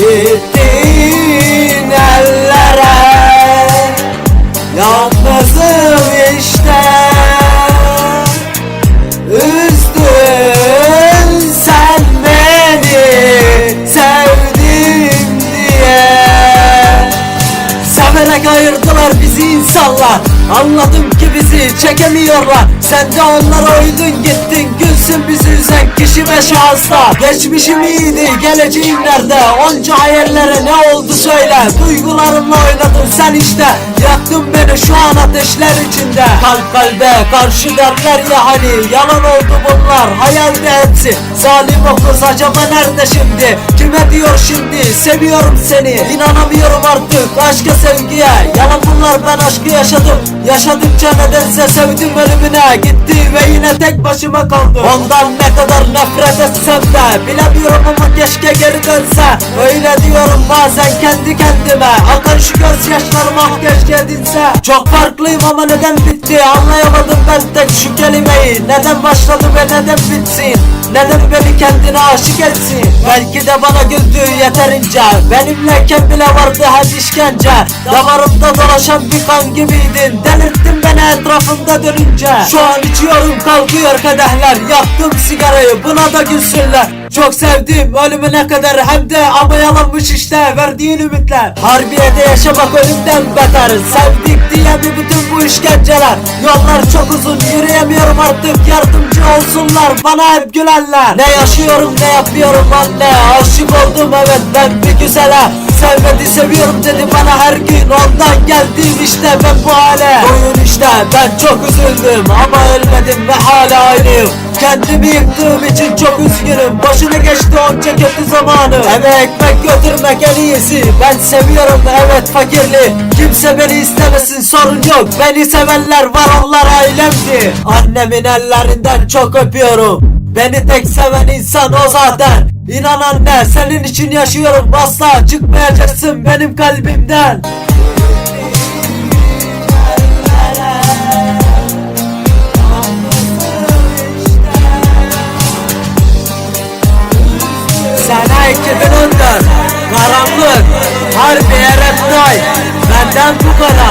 gittin ellere. Yalnızım işte. Üzdün sen beni Sevdim diye. Severek ayırdılar bizi insanlar. Anladım ki bizi çekemiyorlar. Sen de onlara uydun gittin Gülsün bizi üzen kişi ve şahıslar Geçmişim iyiydi geleceğim nerede? Onca hayallere ne oldu söyle. Duygularımla oynadın sen işte. Yaktın beni şu an ateşler içinde. Kalp kalbe karşı derler ya hani? Yalan oldu bunlar hayalde hepsi. Zalim o kız acaba nerede şimdi? Kime diyor şimdi? Seviyorum seni. İnanamıyorum artık aşka sevgiye. Yalan bunlar ben aşkı yaşadım. Yaşadıkça nedense sevdim ölümüne. Gitti ve yine tek başıma kaldım. Ondan ne kadar nefret etsem de Bilemiyorum ama keşke geri dönse. Öyle diyorum bazen kendi kendime. Akan şu gözyaşlarım ah keşke dinse. Çok farklıyım ama neden bitti? Anlayamadım ben tek şu kelimeyi. Neden başladı ve neden bitsin neden beni kendine aşık etsin? Belki de bana güldü yeterince Benimleyken bile vardı her işkence. Damarımda dolaşan bir kan gibiydin. Delirttin beni etrafımda dönünce. Şu an içiyorum kalkıyor kadehler. Yaktım sigarayı buna da gülsünler. Çok sevdim ölümüne kadar hem de ama yalanmış işte. Verdiğin ümitler. Harbiyede yaşamak ölümden beter. Sevdik diye mi bütün bu işkenceler. Yollar çok uzun yürüyemiyorum artık. Yardımcı olsunlar bana hep gülenler. Ne yaşıyorum ne yapıyorum anne? Aşık oldum evet ben bir güzele. Sevmedi seviyorum dedi bana her gün Ondan geldim işte ben bu hale. Oyun işte ben çok üzüldüm Ama ölmedim ve hala aynıyım. Kendimi yıktığım için çok üzgünüm. Başına geçti onca kötü zamanı. Eve ekmek götürmek en iyisi. Ben seviyorum evet fakirli. Kimse beni istemesin sorun yok. Beni sevenler var onlar ailemdi. Annemin ellerinden çok öpüyorum. Beni tek seven insan o zaten İnan anne senin için yaşıyorum. Asla çıkmayacaksın benim kalbimden. Sene 2014 Karanlık Harbi Eretay Benden bu kadar